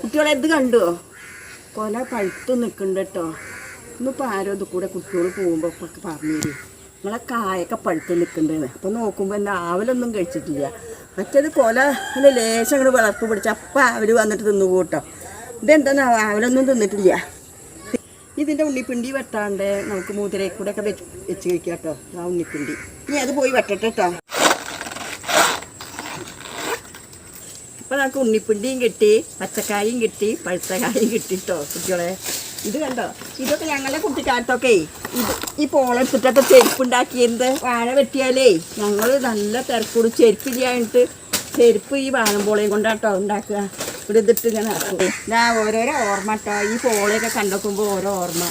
കുട്ടികളെ ഇത് കണ്ടോ? കൊല പഴുത്ത് നിൽക്കുന്നുണ്ട് കേട്ടോ. ഇന്നിപ്പോൾ ആരോ ഇത് കൂടെ കുട്ടികൾ പോകുമ്പോൾ ഒക്കെ പറഞ്ഞു തരും നിങ്ങളെ കായൊക്കെ പഴുത്ത് നിൽക്കുന്നുണ്ട്. അപ്പോൾ നോക്കുമ്പോൾ എന്റെ ആവലൊന്നും കഴിച്ചിട്ടില്ല. മറ്റേത് കൊല അതിന്റെ ലേശം അങ്ങോട്ട് വളർപ്പ് പിടിച്ച് അപ്പം അവർ വന്നിട്ട് തിന്നു കൂട്ടോ. ഇതെന്താ ആവലൊന്നും തിന്നിട്ടില്ല. ഇതിന്റെ ഉണ്ണിപ്പിണ്ടി വെട്ടാണ്ട് നമുക്ക് മൂതിരയിൽ കൂടെ ഒക്കെ വെച്ച് വെച്ച് കഴിക്കാം കേട്ടോ. ആ ഉണ്ണിപ്പിണ്ടി. ഇനി അത് പോയി വെട്ടട്ടെ കേട്ടോ. ഇപ്പം നമുക്ക് ഉണ്ണിപ്പിണ്ടിയും കിട്ടി പച്ചക്കായും കിട്ടി പഴുത്തക്കായും കിട്ടി കേട്ടോ കുട്ടികളെ. ഇത് കണ്ടോ? ഇതൊക്കെ ഞങ്ങളുടെ കുട്ടിക്കാലത്തൊക്കെ ഇത് ഈ പോളെടുത്തിട്ടൊക്കെ ചെരുപ്പുണ്ടാക്കിയത് വാഴ വെട്ടിയാലേ ഞങ്ങൾ നല്ല തിരക്കൂട്. ചെരുപ്പ് ചെയ്യാനിട്ട് ചെരുപ്പ് ഈ വാഴമ്പോളയും കൊണ്ടാട്ടോ ഉണ്ടാക്കുക. ഇവിടെ ഇതിട്ട് ഇങ്ങനെ ഞാൻ ഓരോരോ ഓർമ്മ കേട്ടോ ഈ പോളയൊക്കെ കണ്ടോക്കുമ്പോൾ ഓരോ ഓർമ്മ.